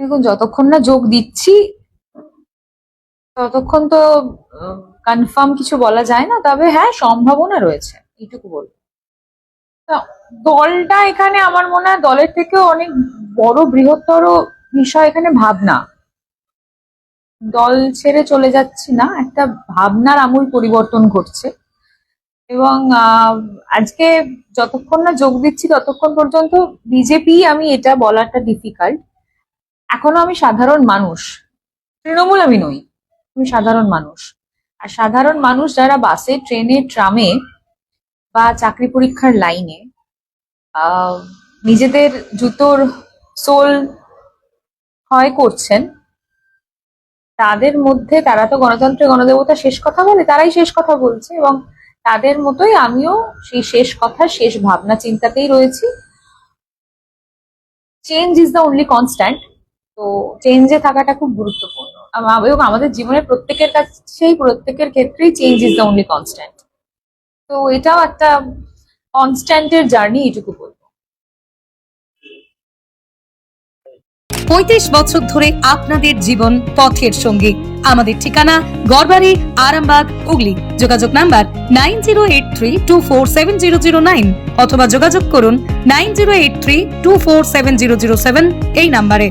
দেখুন, যতক্ষণ না যোগ দিচ্ছি, ততক্ষণ তো কনফার্ম কিছু বলা যায় না, তবে হ্যাঁ সম্ভাবনা রয়েছে। এইটুকু বলব। দলটা এখানে আমার মনে হয় দলের থেকেও অনেক বড়, বৃহত্তর বিষয় এখানে ভাবনা। দল ছেড়ে চলে যাচ্ছি না, একটা ভাবনার আমূল পরিবর্তন ঘটছে। এবং আজকে যতক্ষণ না যোগ দিচ্ছি, ততক্ষণ পর্যন্ত বিজেপি আমি এটা বলাটা ডিফিকাল্ট এখনও আমি সাধারণ মানুষ। তৃণমূল আমি নই, আমি সাধারণ মানুষ। আর সাধারণ মানুষ যারা বাসে, ট্রেনে, ট্রামে বা চাকরি পরীক্ষার লাইনে নিজেদের জুতোর সোল ক্ষয় করছেন, তাদের মধ্যে তারা তো গণতন্ত্রে গণদেবতা শেষ কথা বলে, তারাই শেষ কথা বলছে এবং তাদের মতোই আমিও সেই শেষ কথা, শেষ ভাবনা চিন্তাতেই রয়েছি। Change is the only constant তো চেঞ্জে থাকাটা খুব গুরুত্বপূর্ণ। এবং আমাদের জীবনের প্রত্যেকের কাছেই, প্রত্যেকের ক্ষেত্রেই change is the only constant তো এটাও একটা কনস্ট্যান্টের জার্নি এটুকু বলব। পঁয়ত্রিশ বছর ধরে আপনাদের জীবন পথের সঙ্গী। আমাদের ঠিকানা গড়বাড়ি, আরামবাগ, হুগলি। যোগাযোগ number nine zero eight three two four seven zero zero nine অথবা যোগাযোগ করুন nine zero eight three two four seven zero zero seven এই নাম্বারে।